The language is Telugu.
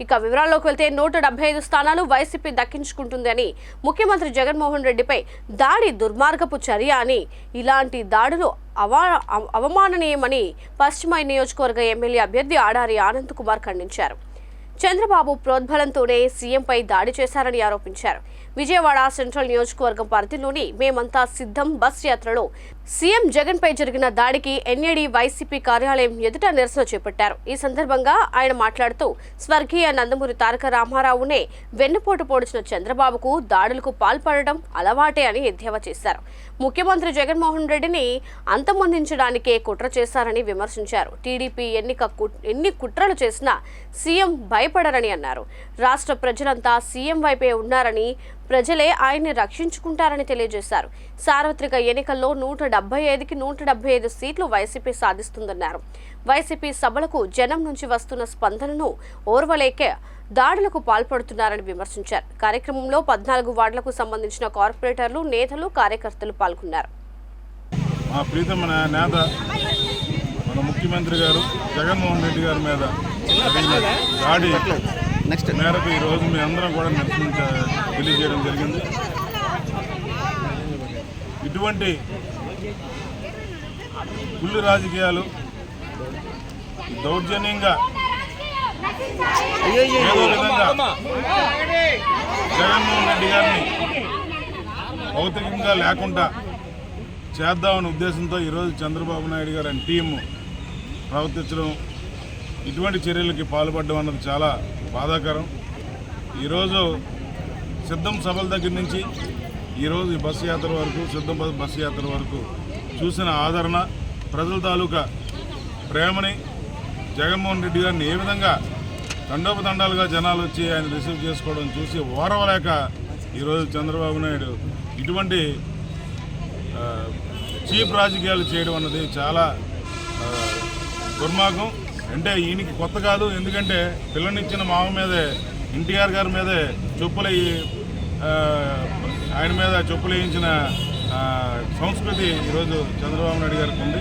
ఇక వివరాల్లోకి వెళ్తే నూట డెబ్బై ఐదు స్థానాలు వైసీపీ దక్కించుకుంటుందని ముఖ్యమంత్రి జగన్మోహన్ రెడ్డిపై దాడి దుర్మార్గపు చర్య అని ఇలాంటి దాడులు అవా అవ- అవమాననీయమని పశ్చిమ నియోజకవర్గ ఎమ్మెల్యే అభ్యర్థి ఆడారి ఆనంద్ కుమార్ ఖండించారు. చంద్రబాబు ప్రోద్బలంతోనే సీఎంపై దాడి చేశారని ఆరోపించారు. విజయవాడ సెంట్రల్ నియోజకవర్గం పరిధిలోని మేమంతా సిద్ధం బస్ యాత్రలో సీఎం జగన్పై జరిగిన దాడికి ఎన్ఏడి వైసీపీ కార్యాలయం ఎదుట నిరసన చేపట్టారు. ఈ సందర్భంగా ఆయన మాట్లాడుతూ స్వర్గీయ నందమూరి తారక రామారావునే వెన్నుపోటు పొడిచిన చంద్రబాబుకు దాడులకు పాల్పడడం అలవాటే అని ఎద్దేవా చేశారు. ముఖ్యమంత్రి జగన్మోహన్ రెడ్డిని అంతమొందించడానికే కుట్ర చేశారని విమర్శించారు. టీడీపీ ఎన్నిక ఎన్ని కుట్రలు చేసినా సీఎం భయపడరని అన్నారు. రాష్ట్ర ప్రజలంతా సీఎం వైపే ఉన్నారని ప్రజలే ఆయన్ని రక్షించుకుంటారని తెలియజేశారు. సార్వత్రిక ఎన్నికల్లో నూట డెబ్బై ఐదుకి నూట డెబ్బై ఐదు సీట్లు వైసీపీ సాధిస్తుందన్నారు. వైసీపీ సభలకు జనం నుంచి వస్తున్న స్పందనను ఓర్వలేకే దాడులకు పాల్పడుతున్నారని విమర్శించారు. కార్యక్రమంలో పద్నాలుగు వార్డులకు సంబంధించిన కార్పొరేటర్లు నేతలు కార్యకర్తలు పాల్గొన్నారు. మా ప్రీతమ నేత మన ముఖ్యమంత్రి గారు జగన్మోహన్ రెడ్డి గారి మీద దాడి నెక్స్ట్. మేరకు ఈరోజు మీ అందరం కూడా నిరసన తెలియజేయడం జరిగింది. ఇటువంటి కుళ్ళు రాజకీయాలు దౌర్జన్యంగా ఏదో విధంగా జగన్మోహన్ రెడ్డి గారిని భౌతికంగా లేకుండా చేద్దామనే ఉద్దేశంతో ఈరోజు చంద్రబాబు నాయుడు గారు అండ్ టీము ప్రవర్తించడం ఇటువంటి చర్యలకి పాల్పడడం అన్నది చాలా బాధాకరం. ఈరోజు సిద్ధం సభల దగ్గర నుంచి ఈరోజు ఈ బస్సు యాత్ర వరకు సిద్ధం బస్సు యాత్ర వరకు చూసిన ఆదరణ ప్రజల తాలూకా ప్రేమని జగన్మోహన్ రెడ్డి గారిని ఏ విధంగా తండోపతండాలుగా జనాలు వచ్చి ఆయన రిసీవ్ చేసుకోవడం చూసి ఓరవలేక ఈరోజు చంద్రబాబు నాయుడు ఇటువంటి చీప్ రాజకీయాలు చేయడం అన్నది చాలా దుర్మార్గం. అంటే ఈయనకి కొత్త కాదు. ఎందుకంటే పిల్లనిచ్చిన మామ మీదే ఎన్టీఆర్ గారి మీదే చెప్పులు ఆయన మీద చెప్పులు వేయించిన సంస్కృతి ఈరోజు చంద్రబాబు నాయుడు గారికి ఉంది.